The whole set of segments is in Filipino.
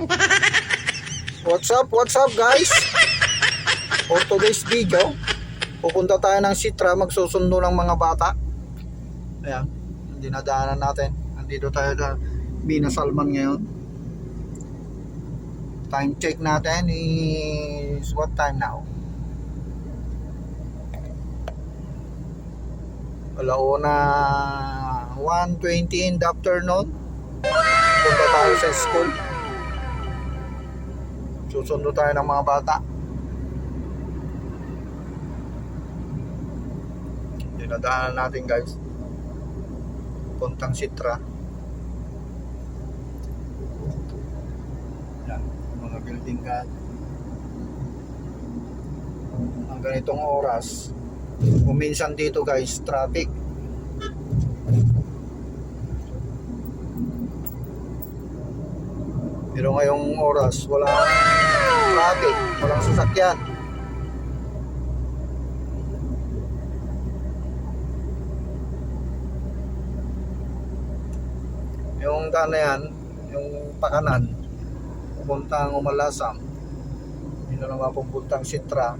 What's up, what's up guys? For today's video, pupunta tayo ng Sitra, magsusundo ng mga bata. Ayan, dinadaanan natin. Nandito tayo sa Bina Salman ngayon. Time check natin is what time now? Alauna 1.20 in the afternoon. Punta tayo sa school. Susundo tayo ng mga bata. Dinadaanan natin guys. Puntang Sitra. Yan, mga building ka. Ang ganitong oras. Kung minsan dito guys, traffic. Pero ngayong oras, wala traffic, walang sasakyan. Yung daan yan, yung pakanan, pupuntang Umalasam, yun na naman pupuntang Sitra.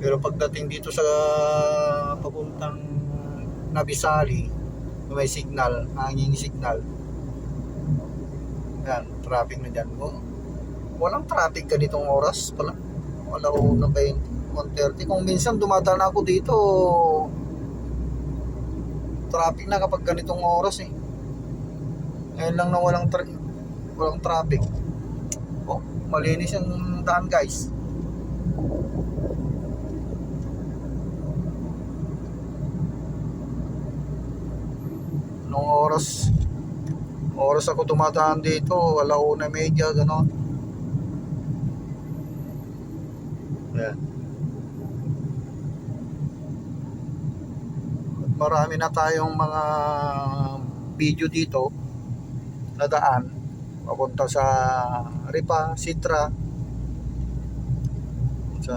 Pero pagdating dito sa papuntang Nabisali, may signal, hanging signal, yan, traffic na dyan. Oh, walang traffic ganitong oras pala. Wala ko na 20, 1.30. Kung minsan dumadaan ako dito, traffic na kapag ganitong oras eh. Ngayon lang na walang, tra- walang traffic. Oh, malinis yung daan guys. Nung oras oras ako tumataan dito, alauna media, gano'n. Yan. At marami na tayong mga video dito na daan papunta sa Ripa, Sitra sa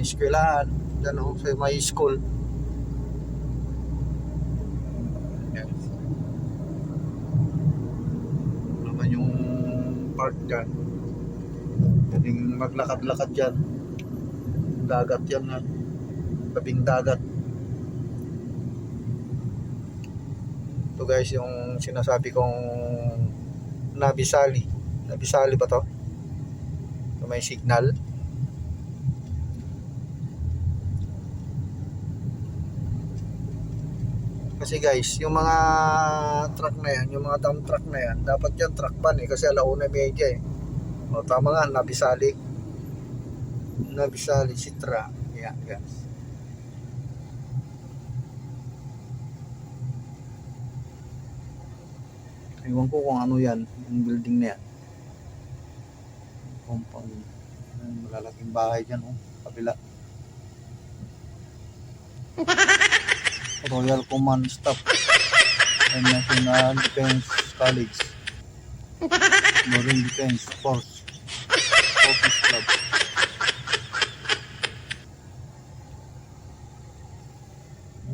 eskwelahan ano, sa may school Yan. naman yung park dyan pwedeng maglakad-lakad dyan dagat yan na tabing dagat. Ito guys yung sinasabi kong Nabisali. Nabisali ba to? May signal Kasi guys, yung mga truck na yan, yung mga dump truck na yan, dapat yan truck ban eh, kasi alauna media eh. O tama nga, nabisali. Nabisali, Sitra. Yan, guys. Ewan ko kung ano yan, yung building na yan. Compound. Malalaking bahay dyan, oh. Kabila. Royal Command Staff. And National Defense College Marine Defense Force. Office Club.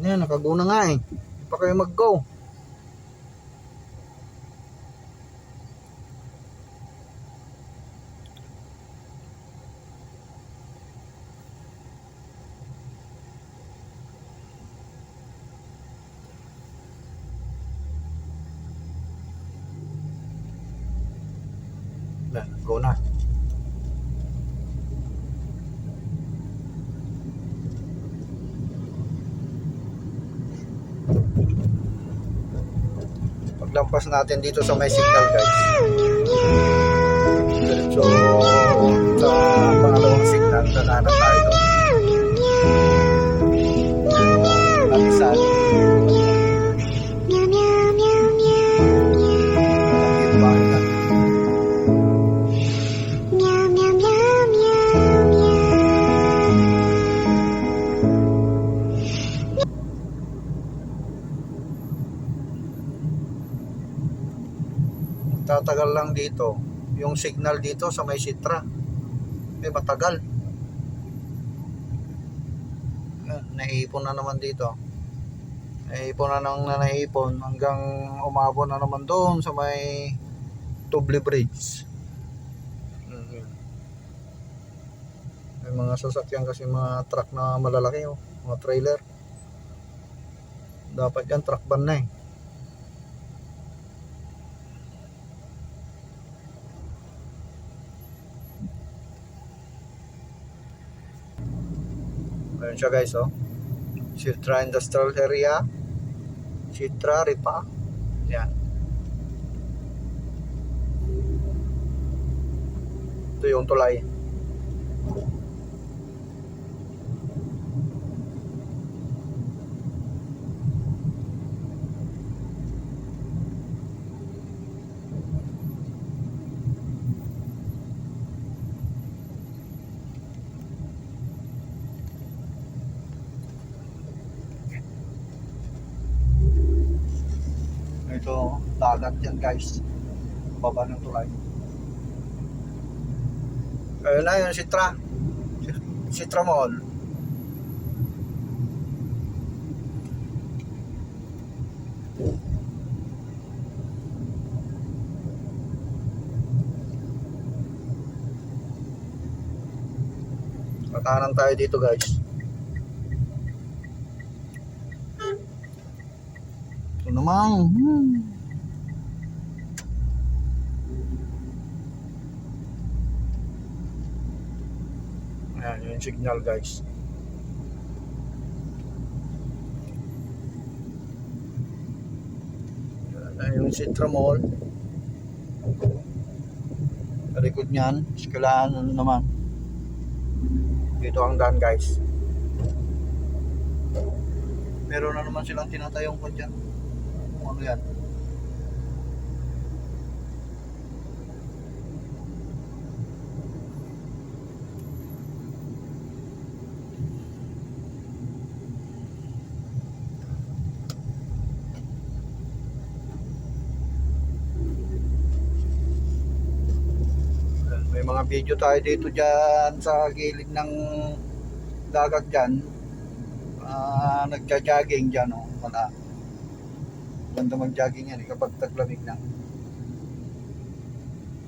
Yan, nakaguna nga eh. Hindi pa kayo mag-go Yan, go na. Paglampas natin dito sa may signal guys Tatagal lang dito. Yung signal dito sa may sitra. Eh, matagal. Naipon na naman dito. Naipon na nang naipon hanggang umabot na naman doon sa may Tubli Bridge. Mhm. May mga sasakyan kasi mga truck na malalaki oh, mga trailer. Dapat yan truck van na eh. Ayun siya guys oh. Sitra Industrial Area. Sitra Ripa. Yan. Ito yung tulay. Ito, dagat yan guys. Baba ng tulay. Ayun na yun, Sitra. Sitra Mall. Tayo dito guys. Ito naman. Hmm. Ayan, yung signal guys. Ayan yung. Sa likod niyan, eskalahan ano naman. Dito ang daan guys. Meron na naman silang tinatayong ko dyan. Kung ano yan. May mga video tayo dito dyan sa gilid ng dagat dyan. Ah, nagja-jogging dyan, oh. Wala. Ganda mag-jogging yan eh, kapag taglamig na.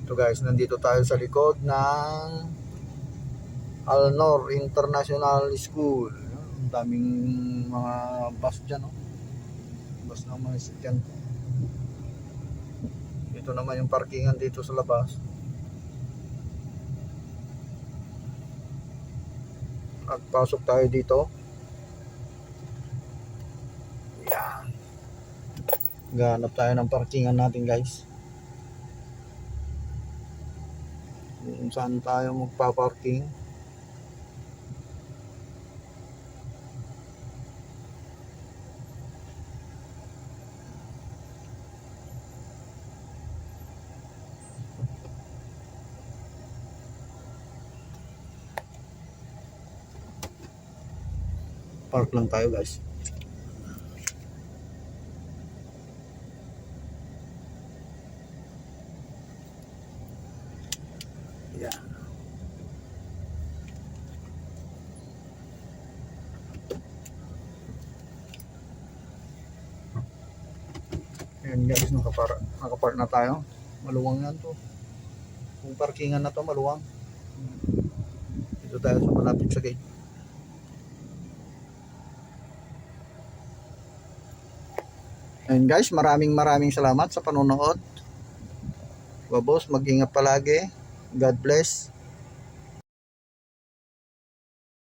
Ito guys, nandito tayo sa likod ng Alnor International School. Ang daming mga bus dyan, oh. Bus ng mga estudyante. Ito naman yung parkingan dito sa labas. At pasok tayo dito. Yan. Ganap tayo ng parkingan natin guys. Kung saan tayo magpa-parking. Park lang tayo guys. Yan. Ayan guys, nakapar nakapark na tayo. Maluwang yan to. Kung parkingan na to, maluwang. Dito tayo sa malapit sa gate. And guys, maraming maraming salamat sa panonood. Babos, mag-ingat palagi. God bless.